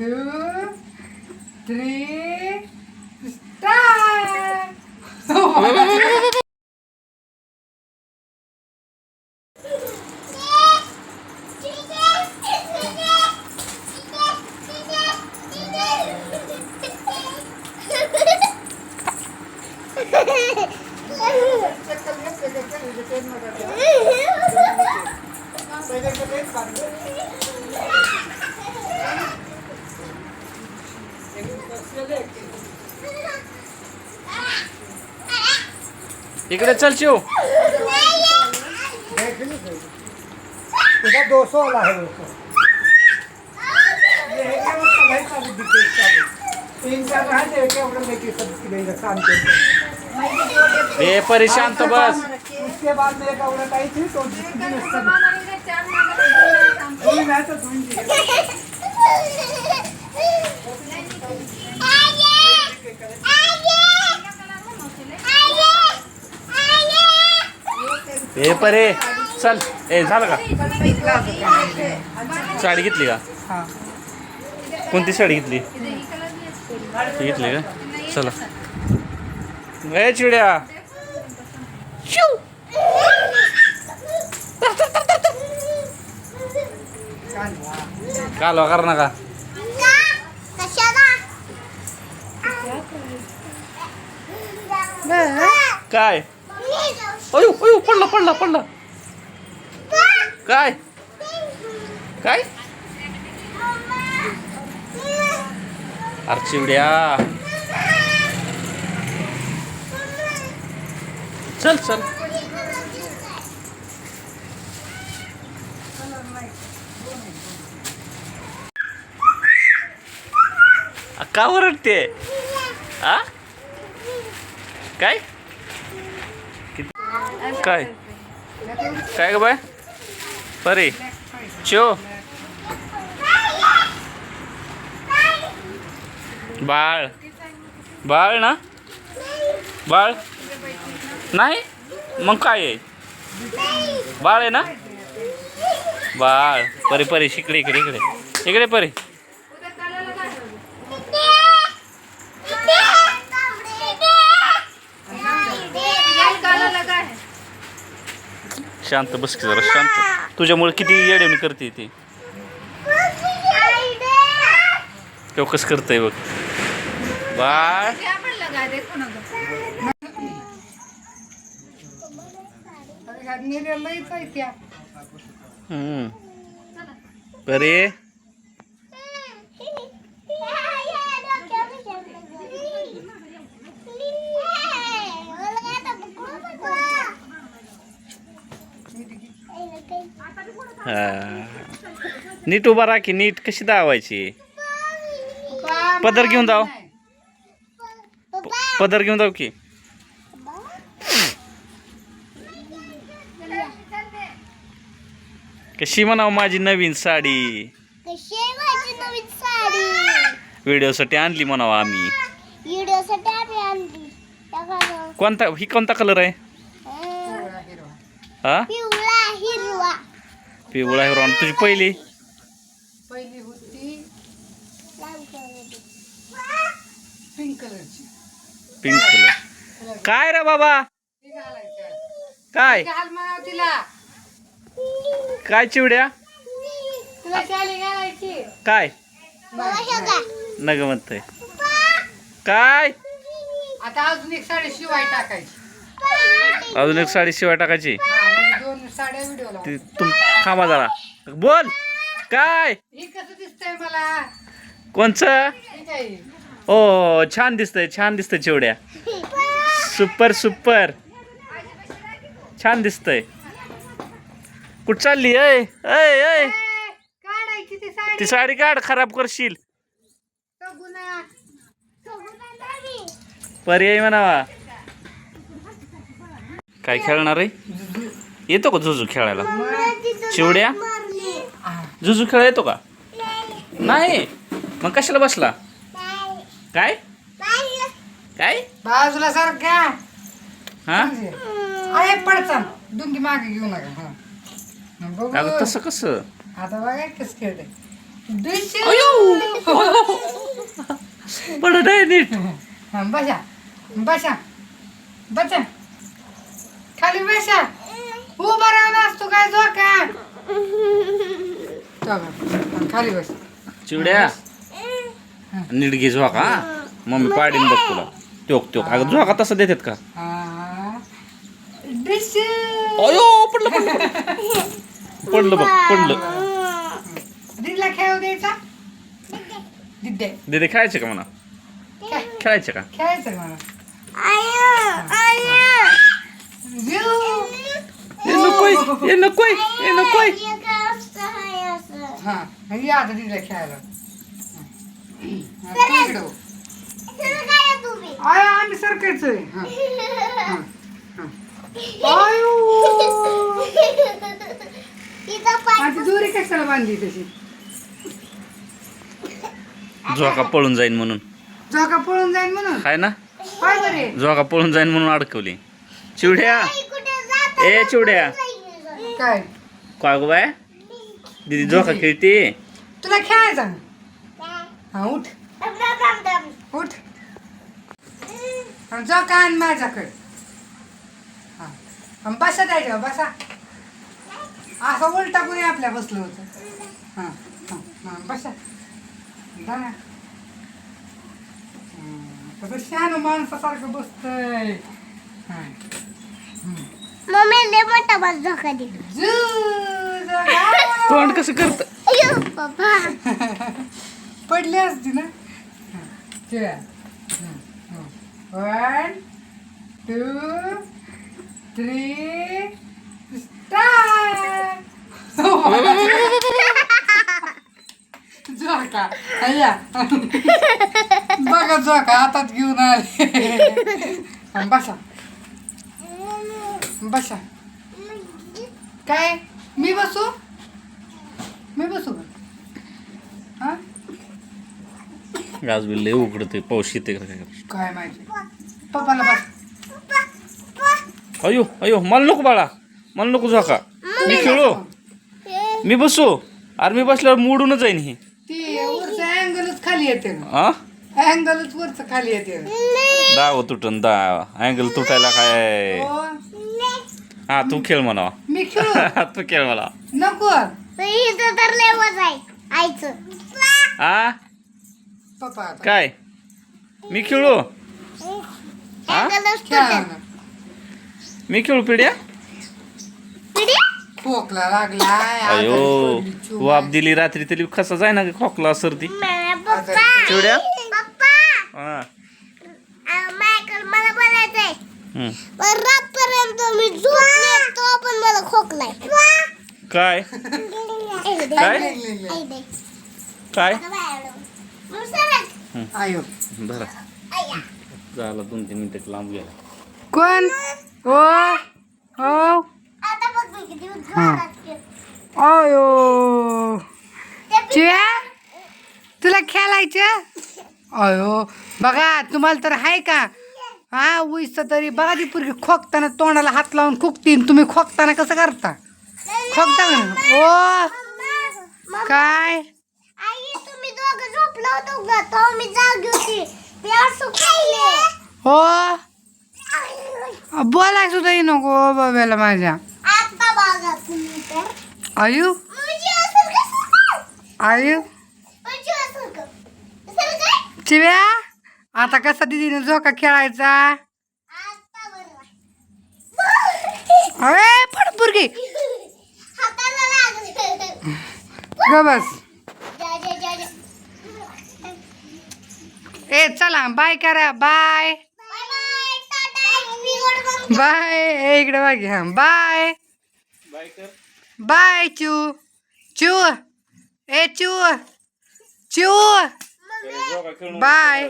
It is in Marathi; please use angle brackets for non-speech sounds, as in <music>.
two, three, start! So Check the left. है क्या उसका भाई का भी डिटेल का भी। तीन चार रहा है क्या उधर लेके सब की नहीं शाम के ए परी शांत बस. उसके बाद मेरे का उधर आई थी तो धुई मैं तो धुई ए परे चल. ए झालं का? साडी घेतली का? हा. कोणती साडी घेतली? ती घेतली का? चला. ए चिड्या. कालवा कर नका. काय? अयो अयो पडला पडला पडला. काय? काय? अरे चिवड्या. चल चल. आ, का ओरडते? आ? काय? काय? काय ग बाय? परे. चो. बाळ. बाळ ना? बाळ? नाही? मग काय आहे? बाळ आहे ना? बाळ. परी परी शिकडे इकडे इकडे. इकडे परी. शांत बस की जरा शांत. तुझ्यामुळे किती येडेवणी करते ती. कसं करतंय बघ. बाळ. लईच आहे त्या हम्म. परे हा. नीट उभा राहा की नीट कशी दावायची पदर घेऊन जाऊ पदर घेऊन जाऊ की. कशी म्हणावं माझी नवीन साडी? व्हिडिओसाठी आणली म्हणावं आम्ही. कोणता ही कोणता कलर आहे? हा? पिवळा हिरो. आणि तुझी पहिली? पहिली होती. पिंक कलरची. पिंक कलर काय रे बाबा? ती घालायची काय? घाल म्हणाव तिला. काय चिवड्या? तुला शाली घालायची. काय? हे? नग म्हणतंय काय? आता अजून एक साडी शिवाय टाकायची. अजून एक साडी शिवाय टाकायची? हा साड्या व्हिडिओ ती तुम थांबा जरा. बोल. काय? ही कसं दिसतंय मला? कोणचं? आहे ओ छान दिसतंय छान दिसतंय चिवड्या. Super super. छान दिसतंय. कुठं चालली? अय अय अय काढायची ती साडी? ती साडी काढ खराब करशील. पर्याय म्हणावा. काय खेळणार आहे? येतो का जुजू खेळायला? चिवड्या? जुजू खेळ येतो का? नाही. मग कशाला बसला? काय? काय? बाजूला सारख्या हा? आहे पडचाल डुंगी मागे घेऊ नका. हा. बघू. अगं तसं कसं? आता बघा कसं खेळते दुसरी अयो! बसलं नाही नीट. हा, बसा. बसा. बसा. खाली बसा. उभा राहून असतो काय झोका खाली बस. चिवड्या नीट घे झोका हा. मम्मी पाडीन बघ तुला. त्योक त्योक अगं झोका तसं देतात का. अयो पडलं पडलं. पडलं. बघ पडलं. दिदीला खेळू द्यायचा? दिदे. दीदी खेळायचे का म्हणा? काय खेळायचे का? खेळायचं आया जीव. हे नकोय हे नकोय हे नकोय हे काय हा या आता दिदीला खेळायला. हा, तू इकडं हो. काय आय आम्ही सरकायचं आहे. हा. आयो. माझी दोरी कशाला बांधली तशी? झोका पळून जाईन म्हणून. झोका पळून जाईल म्हणून? हाय ना? काय बरे. झोका पळून जाईन म्हणून अडकवली. चिवड्या. ए चिवड्या. काय? काय गो बाय? दीदी झोका खेळते? तुला खेळायचा? हा उठ. उठ. झोका आण माझ्याकडे. हा. बसा द्यायच्या बसा. असं उलटा कुणी आपल्या बसलं होतं? हा हा हा बसा. ना. कसं शहाणं माणसासारखं बसतंय. हा. लय मोठा बस धोका दे झू, झोका. तोंड कसं करत? अयो पप्पा पडली असती ना? वन टू थ्री स्टार झोका. अय्या. बघा झोका हातात घेऊन आले. बसा. बसा. काय? मी बसू? मी बसू का हा? आज बी लय उघडते पाऊस येते का काय? माहिती. पप्पाला बस. अयो अयो मला नको बाळा. मला नको झोका. मी खेळू. मी बसू. अरे मी बसल्यावर मोडूनच जाईन ही. ती वरचं अँगलच खाली येते हा? अँगलच वरच खाली येते. दाव तुटन दा अँगल तुटायला काय? हो तू खेळ म्हणा. मी खेळू? <laughs> तू खेळ मला नको. इथं तर लय वज आहे आईचं. हा पप्पा आता. काय? मी खेळू? हा. ना. मी खेळू पिढ्या? पिढी? खोकला लागलाय अयो. वाप दिली रात्री तरी कसा जाय ना खोकला सर्दी. मला पप्पा. चिवड्या? पप्पा. हा. आ, मायकल मला बोलायचंय. हम्म. रातपर्यंत मी झोपले तो पण मला खोकलाय. काय. काय? काय. आयो बरं. आया. झालं दोन तीन मिनिटं लांब गेला. कोण? हो? हो. अयो. चिया? तुला खेळायचं? अयो. बघा तुम्हाला तर आहे का? हा उईस तरी बघा ती पूर्वी खोकताना तोंडाला हात लावून खोकतीन तुम्ही खोकताना कसं करता? खोकता का? ओ काय? हो बोलाय सुद्धा येऊ नको बाबाला माझ्या. आयु म्हणजे आयु म्हणजे काय? चिव्या? आता कसा दिदीने झोका खेळायचा. अरे पड पुरगी. ग बस. जा, जा, जा, जा. ए चला बाय करा. बाय. बाय इकडे बघ हा. बाय बाय चू. चू. ए चू. चू. बाय